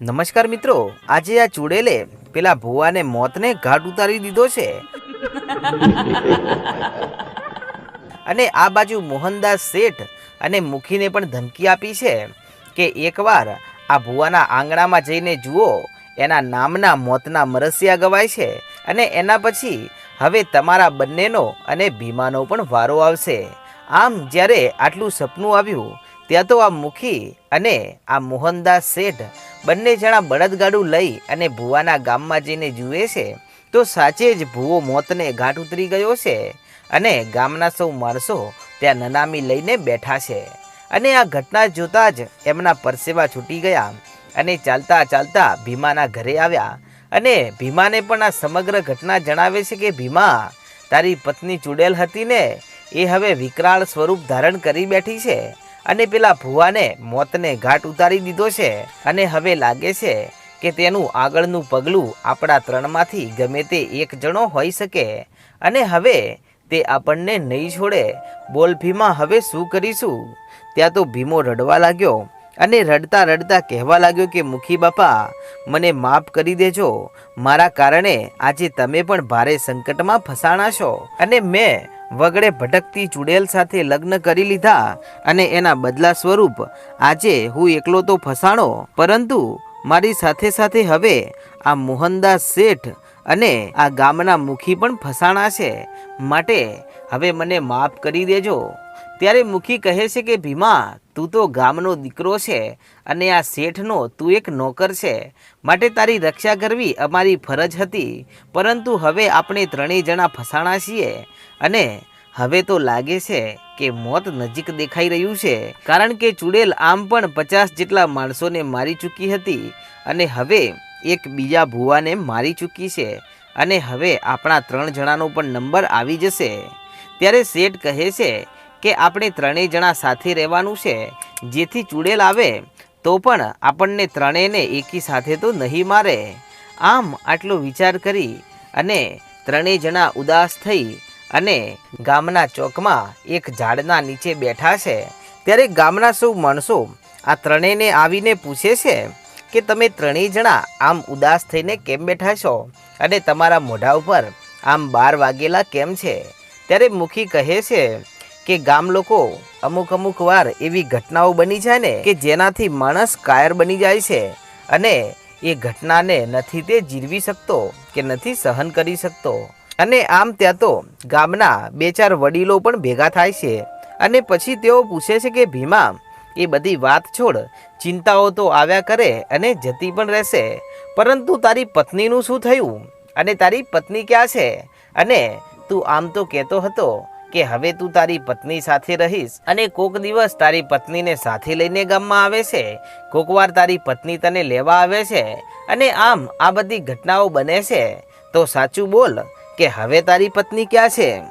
નમસ્કાર મિત્રો, આજે આ ચુડેલે પેલા ભુવાને મોતને ઘાટ ઉતારી દીધો છે. અને આ બાજુ મોહનદાસ શેઠ અને મુખીને પણ ધમકી આપી છે કે એકવાર આ ભુવાના આંગણામાં જઈને જુઓ, એના નામના મોતના મરસિયા ગવાય છે અને એના પછી હવે તમારા બંનેનો અને ભીમાનો પણ વારો આવશે. આમ જ્યારે આટલું સપનું આવ્યું, ત્યાં તો આ મુખી અને આ મોહનદાસ શેઠ બંને જણા બળદગાડું લઈ અને ભુવાના ગામમાં જઈને જુએ છે, તો સાચે જ ભૂવો મોતને ઘાટ ઉતરી ગયો છે અને ગામના સૌ માણસો ત્યાં નનામી લઈને બેઠા છે. અને આ ઘટના જોતા જ એમના પરસેવા છૂટી ગયા અને ચાલતા ચાલતા ભીમાના ઘરે આવ્યા. અને ભીમાને પણ આ સમગ્ર ઘટના જણાવે છે કે, ભીમા, તારી પત્ની ચૂડેલ હતી ને, એ હવે વિકરાળ સ્વરૂપ ધારણ કરી બેઠી છે. અને પેલા ભુવાને મોતને ઘાટ ઉતારી દીધો છે અને હવે લાગે છે કે તેનું આગળનું પગલું આપણા ત્રણમાંથી ગમે તે એક જણો હોઈ શકે. અને હવે તે આપણને નહીં છોડે. બોલ ભીમા, હવે શું કરીશું? ત્યાં તો ભીમો રડવા લાગ્યો અને રડતા રડતા કહેવા લાગ્યો કે, મુખી બાપા, મને માફ કરી દેજો. મારા કારણે આજે તમે પણ ભારે સંકટમાં ફસાણા છો. અને મેં વગડે ભટકતી ચુડેલ સાથે લગ્ન કરી લીધા અને એના બદલા સ્વરૂપ, આજે હું એકલો તો ફસાણો, પરંતુ મારી સાથે સાથે હવે આ મોહનદાસ શેઠ અને આ ગામના મુખી પણ ફસાણા છે. માટે હવે મને માફ કરી દેજો. ત્યારે મુખી કહે છે કે, ભીમા, તું તો ગામનો દીકરો છે અને આ શેઠનો તું એક નોકર છે. માટે તારી રક્ષા કરવી અમારી ફરજ હતી. પરંતુ હવે આપણે ત્રણેય જણા ફસાણા છીએ. અને હવે તો લાગે છે કે મોત નજીક દેખાઈ રહ્યું છે. કારણ કે ચુડેલ આમ પણ પચાસ જેટલા માણસોને મારી ચૂકી હતી અને હવે એક બીજા ભુવાને મારી ચૂકી છે અને હવે આપણા ત્રણ જણાનો પણ નંબર આવી જશે. ત્યારે શેઠ કહે છે કે આપણે ત્રણેય જણા સાથે રહેવાનું છે. જેથી ચુડેલ આવે તો પણ આપણને ત્રણેયને એકી સાથે તો નહીં મારે. આમ આટલો વિચાર કરી અને ત્રણેય જણા ઉદાસ થઈ અને ગામના ચોકમાં એક ઝાડના નીચે બેઠા છે. ત્યારે ગામના સૌ માણસો આ ત્રણેયને આવીને પૂછે છે કે તમે ત્રણેય જણા આમ ઉદાસ થઈને કેમ બેઠા છો? અને તમારા મોઢા ઉપર આમ બાર વાગેલા કેમ છે? ત્યારે મુખી કહે છે કે ગામ લોકો અમુક અમુક વાર એવી ઘટનાઓ બની જાય ને કે જેનાથી માણસ કાયર બની જાય છે. અને એ ઘટનાને નથી તે જીરવી શકતો કે નથી સહન કરી શકતો. અને આમ ત્યાં તો ગામના બે ચાર વડીલો પણ ભેગા થાય છે. અને પછી તેઓ પૂછે છે કે, ભીમા, એ બધી વાત છોડ, ચિંતાઓ તો આવ્યા કરે અને જતી પણ રહેશે. પરંતુ તારી પત્નીનું શું થયું? અને તારી પત્ની ક્યાં છે? અને તું આમ તો કહેતો હતો કે, હવે તું તારી પત્ની સાથે રહીશ અને કોક દિવસ તારી પત્નીને સાથે લઈને ગામમાં આવે છે. કોક વાર તારી પત્ની તને લેવા આવે છે. અને આમ આ બધી ઘટનાઓ બને છે. તો સાચું બોલ કે હવે તારી પત્ની ક્યાં છે?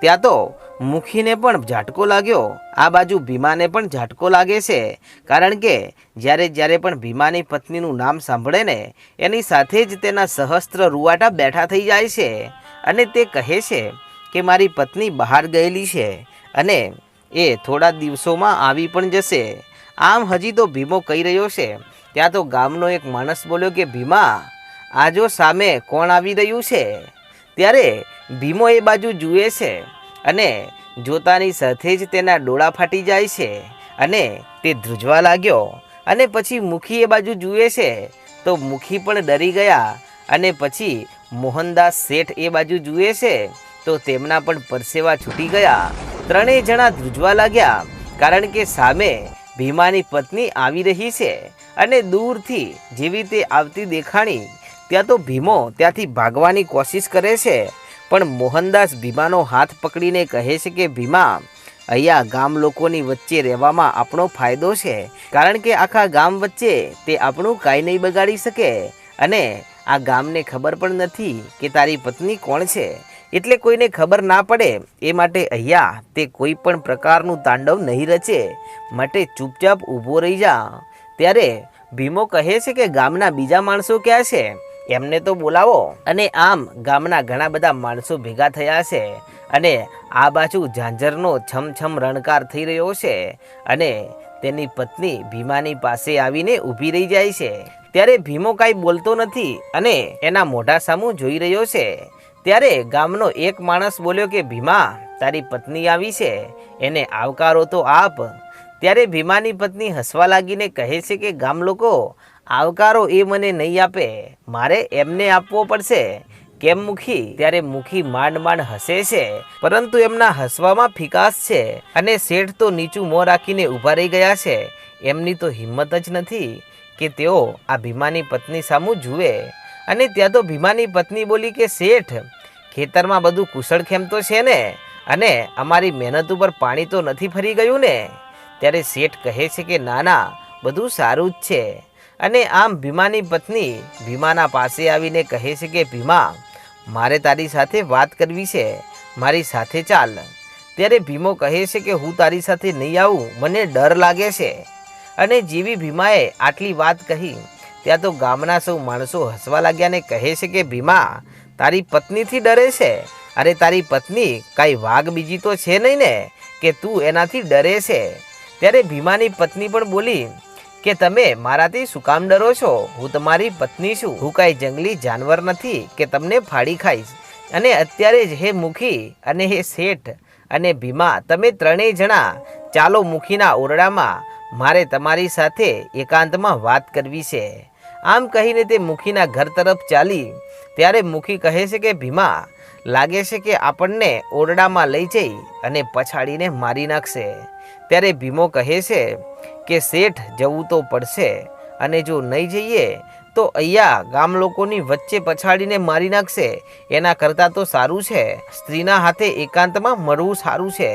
ત્યાં તો મુખીને પણ ઝાટકો લાગ્યો. આ બાજુ ભીમાને પણ ઝાટકો લાગે છે. કારણ કે જ્યારે જ્યારે પણ ભીમાની પત્નીનું નામ સાંભળે ને, એની સાથે જ તેના સહસ્ત્ર રૂવાટા બેઠા થઈ જાય છે. અને તે કહે છે કે મારી પત્ની બહાર ગયેલી છે અને એ થોડા દિવસોમાં આવી પણ જશે. આમ હજી તો ભીમો કહી રહ્યો છે. ત્યાં તો ગામનો એક માણસ બોલ્યો કે, ભીમા આજો સામે કોણ આવી રહ્યું છે? ત્યારે ભીમો એ બાજુ જુએ છે અને જોતાની સાથે જ તેના ડોળા ફાટી જાય છે અને તે ધ્રુજવા લાગ્યો અને પછી મુખી એ બાજુ જુએ છે તો મુખી પણ ડરી ગયા અને પછી મોહનદાસ શેઠ એ બાજુ જુએ છે તો તેમના પણ પરસેવા છૂટી ગયા. ત્રણેય જણા ધ્રુજવા લાગ્યા કારણ કે સામે ભીમાની પત્ની આવી રહી છે અને દૂરથી જેવી તે આવતી દેખાણી ત્યાં તો ભીમો ત્યાંથી ભાગવાની કોશિશ કરે છે. પણ મોહનદાસ ભીમાનો હાથ પકડીને કહે છે કે, ભીમા, અહીંયા ગામ લોકોની વચ્ચે રહેવામાં આપણો ફાયદો છે. કારણ કે આખા ગામ વચ્ચે તે આપણું કાંઈ નહીં બગાડી શકે. અને આ ગામને ખબર પણ નથી કે તારી પત્ની કોણ છે. એટલે કોઈને ખબર ના પડે. એ માટે અહીંયા તે કોઈ પણ પ્રકારનું તાંડવ નહીં રચે. માટે ચૂપચાપ ઊભો રહી જા. ત્યારે ભીમો કહે છે કે, ગામના બીજા માણસો ક્યાં છે? એમને તો બોલાવો. અને આમ ગામના ઘણા બધા માણસો ભેગા થયા છે અને આ બાજુ ઝાંઝરનો છમછમ રણકાર થઈ રહ્યો છે અને તેની પત્ની ભીમાની પાસે આવીને ઊભી રહી જાય છે. ત્યારે ભીમો કાંઈ બોલતો નથી અને એના મોઢા સામું જોઈ રહ્યો છે. ત્યારે ગામનો એક માણસ બોલ્યો કે, ભીમા, તારી પત્ની આવી છે. એને આવકારો તો આપ. ત્યારે ભીમાની પત્ની હસવા લાગીને કહે છે કે, ગામ લોકો આવકારો એ મને નહીં આપે. મારે એમને આપવો પડશે. કેમ મુખી? ત્યારે મુખી માંડ માંડ હસે છે. પરંતુ એમના હસવામાં ફિકાસ છે અને શેઠ તો નીચું મોં રાખીને ઊભા રહી ગયા છે. એમની તો હિંમત જ નથી કે તેઓ આ ભીમાની પત્ની સામું જુએ. અને ત્યાં તો ભીમાની પત્ની બોલી કે, શેઠ, ખેતરમાં બધું કુશળખેમ તો છે ને? અને અમારી મહેનત ઉપર પાણી તો નથી ફરી ગયું ને? ત્યારે શેઠ કહે છે કે, ના ના, બધું સારું જ છે. અને આમ ભીમાની પત્ની ભીમાના પાસે આવીને કહે છે કે, ભીમા, મારે તારી સાથે વાત કરવી છે. મારી સાથે ચાલ. ત્યારે ભીમો કહે છે કે, હું તારી સાથે નહીં આવું. મને ડર લાગે છે. અને જેવી ભીમાએ આટલી વાત કહી, ત્યાં તો ગામના સૌ માણસો હસવા લાગ્યા ને કહે છે કે, ભીમા, તારી પત્નીથી ડરે છે? અરે, તારી પત્ની કાંઈ વાઘ બીજી તો છે નહીં ને, કે તું એનાથી ડરે છે? ત્યારે ભીમાની પત્ની પણ બોલી કે તમે મારાથી શું કામ ડરો છો? હું તમારી પત્ની છું. હું કાંઈ જંગલી જાનવર નથી કે તમને ફાડી ખાઈશ. અને અત્યારે જ હે મુખી અને હે શેઠ અને ભીમા, તમે ત્રણેય જણા ચાલો મુખીના ઓરડામાં મારે તમારી સાથે એકાંતમાં વાત કરવી છે. આમ કહીને તે મુખીના ઘર તરફ ચાલી. ત્યારે મુખી કહે છે કે, ભીમા, લાગે છે કે આપણને ઓરડામાં લઈ જઈ અને પછાડીને મારી નાખશે. ત્યારે ભીમો કહે છે કે શેઠ જવું તો પડશે અને જો નહીં જઈએ તો અહીંયા ગામ લોકોની વચ્ચે પછાડીને મારી નાખશે. એના કરતાં તો સારું છે. સ્ત્રીના હાથે એકાંતમાં મળવું સારું છે.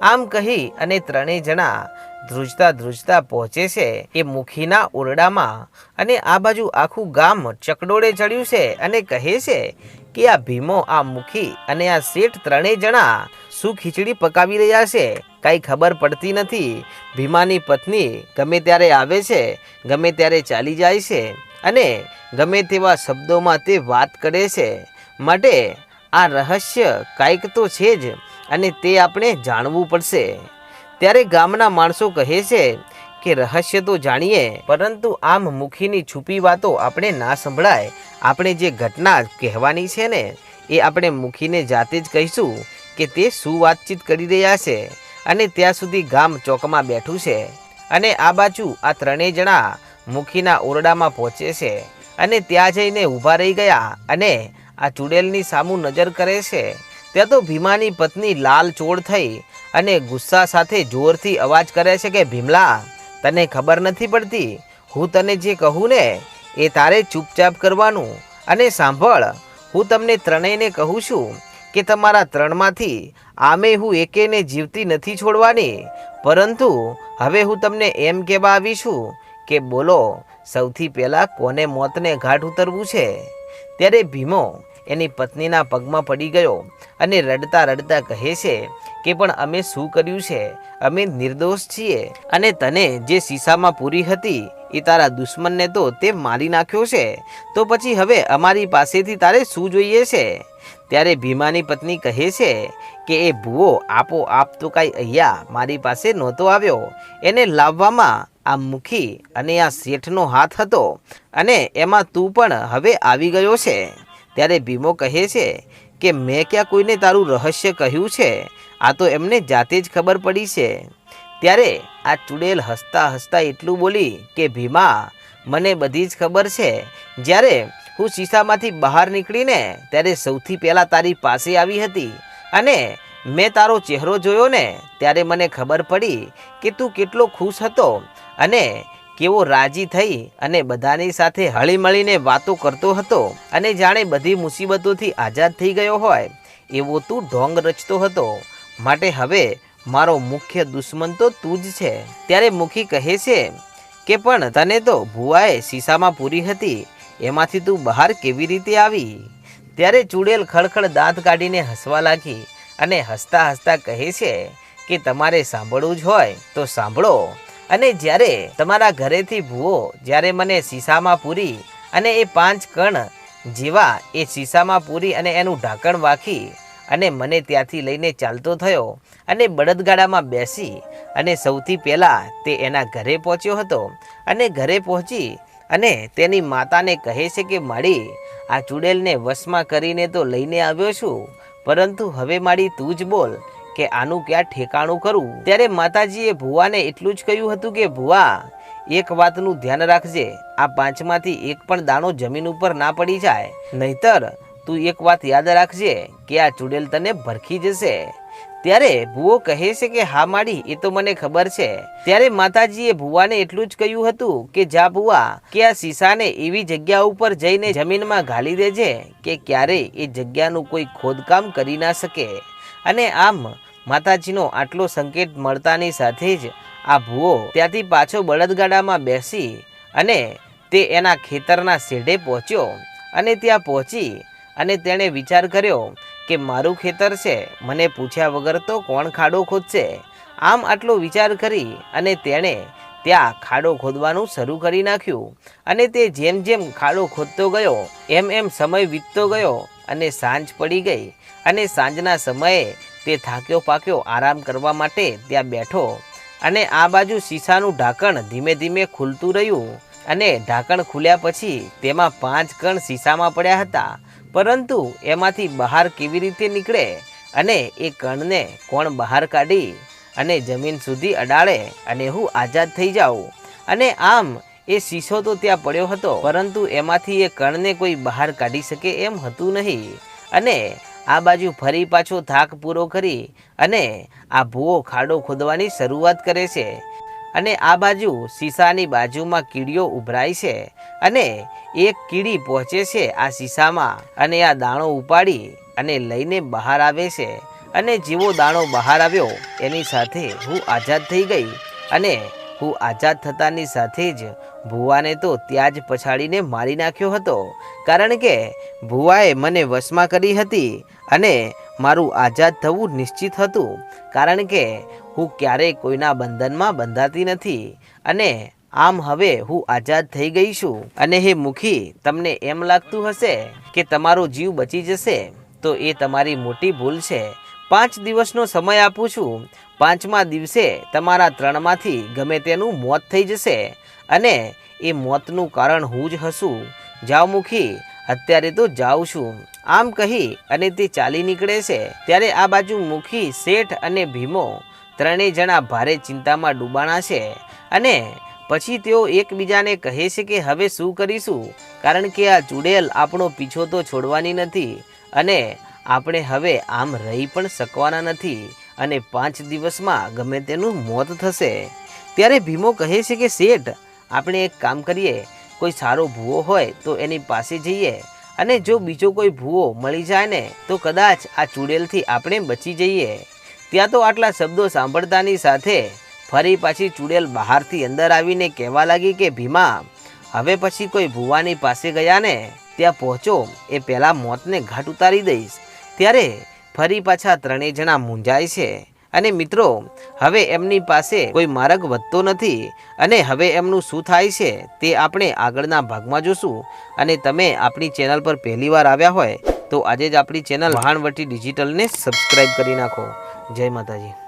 આમ કહી અને ત્રણેય જણા ધ્રુજતા ધ્રુજતા પહોંચે છે એ મુખીના ઓરડામાં અને આ બાજુ આખું ગામ ચકડોળે ચડ્યું છે અને કહે છે કે આ ભીમો, આ મુખી અને આ શેઠ ત્રણેય જણા શું ખીચડી પકાવી રહ્યા છે? કાંઈ ખબર પડતી નથી. ભીમાની પત્ની ગમે ત્યારે આવે છે, ગમે ત્યારે ચાલી જાય છે અને ગમે તેવા શબ્દોમાં તે વાત કરે છે. માટે આ રહસ્ય કાંઈક તો છે જ અને તે આપણે જાણવું પડશે. ત્યારે ગામના માણસો કહે છે કે રહસ્ય તો જાણીએ, પરંતુ આમ મુખીની છુપી વાતો આપણે ના સંભળાય. આપણે જે ઘટના કહેવાની છે ને, એ આપણે મુખીને જાતે જ કહીશું કે તે શું વાતચીત કરી રહ્યા છે. અને ત્યાં સુધી ગામ ચોકમાં બેઠું છે. અને આ બાજુ આ ત્રણેય જણા મુખીના ઓરડામાં પહોંચે છે અને ત્યાં જઈને ઊભા રહી ગયા અને આ ચુડેલની સામું નજર કરે છે. ત્યાં તો ભીમાની પત્ની લાલ ચોળ થઈ અને ગુસ્સા સાથે જોરથી અવાજ કરે છે કે, ભીમલા, તને ખબર નથી પડતી? હું તને જે કહું ને, એ તારે ચૂપચાપ કરવાનું. અને સાંભળ, હું તમને ત્રણેયને કહું છું. કે તમારા ત્રણમાંથી આમે હું એકેને જીવતી નથી છોડવાની? પરંતુ હવે હું તમને એમ કહેવા આવી છું કે બોલો, સૌથી પહેલાં કોને મોતને ઘાટ ઉતરવું છે? ત્યારે ભીમો એની પત્નીના પગમાં પડી ગયો અને રડતા રડતા કહે છે કે પણ અમે શું કર્યું છે? અમે નિર્દોષ છીએ. અને તને જે શીશામાં પૂરી હતી, એ તારા દુશ્મનને તો તે મારી નાખ્યો છે. તો પછી હવે અમારી પાસેથી તારે શું જોઈએ છે? ત્યારે ભીમાની પત્ની કહે છે કે, એ ભૂવો આપો આપ તો કાંઈ અહીંયા મારી પાસે નહોતો આવ્યો. એને લાવવામાં આ મુખી અને આ શેઠનો હાથ હતો અને એમાં તું પણ હવે આવી ગયો છે. ત્યારે ભીમો કહે છે કે મેં ક્યાં કોઈને તારું રહસ્ય કહ્યું છે? આ તો એમને જાતે જ ખબર પડી છે. ત્યારે આ ચુડેલ હસતા હસતા એટલું બોલી કે, ભીમા, મને બધી જ ખબર છે. જ્યારે હું શીશામાંથી બહાર નીકળીને ત્યારે સૌથી પહેલાં તારી પાસે આવી હતી અને મેં તારો ચહેરો જોયો ને, ત્યારે મને ખબર પડી કે તું કેટલો ખુશ હતો અને કેવો રાજી થઈ અને બધાની સાથે હળીમળીને વાતો કરતો હતો અને જાણે બધી મુસીબતોથી આઝાદ થઈ ગયો હોય, એવો તું ઢોંગ રચતો હતો. માટે હવે મારો મુખ્ય દુશ્મન તો તું જ છે. ત્યારે મુખી કહે છે કે, પણ તને તો ભુવાએ શીશામાં પૂરી હતી, એમાંથી તું બહાર કેવી રીતે આવી? ત્યારે ચૂડેલ ખડખડ દાંત કાઢીને હસવા લાગી અને હસતા હસતા કહે છે કે, તમારે સાંભળવું જ હોય તો સાંભળો. અને જ્યારે તમારા ઘરેથી ભૂવો જ્યારે મને શીશામાં પૂરી અને એ પાંચ કણ જેવા એ શીશામાં પૂરી અને એનું ઢાંકણ વાખી અને મને ત્યાંથી લઈને ચાલતો થયો અને બળદગાડામાં બેસી અને સૌથી પહેલાં તે એના ઘરે પહોંચ્યો હતો અને ઘરે પહોંચી અને તેની માતાને કહે છે કે, માળી, આ ચૂડેલને વશમાં કરીને તો લઈને આવ્યો છું, પરંતુ હવે માળી તું જ બોલ કે આનું ક્યાં ઠેકાણું કરું? ત્યારે માતાજીએ ભુવાને એટલું જ કહ્યું હતું કે, ભુવા, એક વાતનું ધ્યાન રાખજે. આ પાંચમાંથી એક પણ દાણો જમીન ઉપર ના પડી જાય. નહીતર તું એક વાત યાદ રાખજે કે આ ચૂડેલ તને ભરખી જશે. ત્યારે ભુવો કહે છે કે, હા માડી, એ તો મને ખબર છે. ત્યારે માતાજીએ ભુવાને એટલું જ કહ્યું હતું કે, જા ભુવા, કે આ શીશાને એવી જગ્યા ઉપર જઈને જમીનમાં ઘાલી દેજે કે ક્યારેય એ જગ્યાનું કોઈ ખોદકામ કરી ના શકે. અને આમ માતાજીનો આટલો સંકેત મળતાની સાથે જ આ ભૂવો ત્યાંથી પાછો બળદગાડામાં બેસી અને તે એના ખેતરના શેઢે પહોંચ્યો અને ત્યાં પહોંચી અને તેણે વિચાર કર્યો કે મારું ખેતર છે, મને પૂછ્યા વગર તો કોણ ખાડો ખોદશે? આમ આટલો વિચાર કરી અને તેણે ત્યાં ખાડો ખોદવાનું શરૂ કરી નાખ્યું અને તે જેમ જેમ ખાડો ખોદતો ગયો, એમ એમ સમય વીતતો ગયો અને સાંજ પડી ગઈ અને સાંજના સમયે તે થાક્યો પાક્યો આરામ કરવા માટે ત્યાં બેઠો અને આ બાજુ શીશાનું ઢાંકણ ધીમે ધીમે ખુલતું રહ્યું અને ઢાંકણ ખુલ્યા પછી તેમાં પાંચ કણ શીશામાં પડ્યા હતા. પરંતુ એમાંથી બહાર કેવી રીતે નીકળે અને એ કણને કોણ બહાર કાઢી અને જમીન સુધી અડાડે અને હું આઝાદ થઈ જાઉં? અને આમ એ શીશો તો ત્યાં પડ્યો હતો, પરંતુ એમાંથી એ કણને કોઈ બહાર કાઢી શકે એમ હતું નહીં. અને આ બાજુ ફરી પાછો થાક પૂરો કરી અને આ ભૂવો ખાડો ખોદવાની શરૂઆત કરે છે. અને આ બાજુ શીશાની બાજુમાં કીડીઓ ઉભરાય છે અને એક કીડી પહોંચે છે આ શીશામાં અને આ દાણો ઉપાડી અને લઈને બહાર આવે છે. અને જેવો દાણો બહાર આવ્યો, એની સાથે હું આઝાદ થઈ ગઈ અને હું આઝાદ થતાની સાથે જ ભુવાને તો ત્યાં જ પછાડીને મારી નાખ્યો હતો. કારણ કે ભુવાએ મને વશમાં કરી હતી અને મારું આઝાદ થવું નિશ્ચિત હતું. કારણ કે હું ક્યારેય કોઈના બંધનમાં બંધાતી નથી અને આમ હવે હું આઝાદ થઈ ગઈ છું. અને હે મુખી, તમને એમ લાગતું હશે કે તમારો જીવ બચી જશે? તો એ તમારી મોટી ભૂલ છે. પાંચ દિવસનો સમય આપું છું. પાંચમા દિવસે તમારા ત્રણમાંથી ગમે તેનું મોત થઈ જશે અને એ મોતનું કારણ હું જ હશું જાવમુખી અત્યારે તો જાઉં છું. આમ કહી અને તે ચાલી નીકળે છે. ત્યારે આ બાજુ મુખી, શેઠ અને ભીમો ત્રણેય જણા ભારે ચિંતામાં ડૂબાણા છે અને પછી તેઓ એકબીજાને કહે છે કે હવે શું કરીશું? કારણ કે આ ચુડેલ આપણો પીછો તો છોડવાની નથી અને આપણે હવે આમ રહી પણ શકવાના નથી અને પાંચ દિવસમાં ગમે તેનું મોત થશે. ત્યારે ભીમો કહે છે કે શેઠ, આપણે એક કામ કરીએ. કોઈ સારો ભૂવો હોય તો એની પાસે જઈએ અને જો બીજો કોઈ ભૂવો મળી જાય ને, તો કદાચ આ ચૂડેલથી આપણે બચી જઈએ. ત્યાં તો આટલા શબ્દો સાંભળતાની સાથે ફરી પાછી ચૂડેલ બહારથી અંદર આવીને કહેવા લાગી કે, ભીમા, હવે પછી કોઈ ભૂવાની પાસે ગયા ને, ત્યાં પહોંચો. એ પહેલાં મોતને ઘાટ ઉતારી દઈશ. ત્યારે ફરી પાછા ત્રણેય જણા મૂંઝાય છે. અને મિત્રો, હવે એમની પાસે કોઈ માર્ગ વધતો નથી અને હવે એમનું શું થાય છે તે આપણે આગળના ભાગમાં જોશું. અને તમે આપણી ચેનલ પર પહેલીવાર આવ્યા હોય તો આજે જ આપણી ચેનલ વહાણવટી ડિજિટલને સબસ્ક્રાઈબ કરી નાખો. જય માતાજી.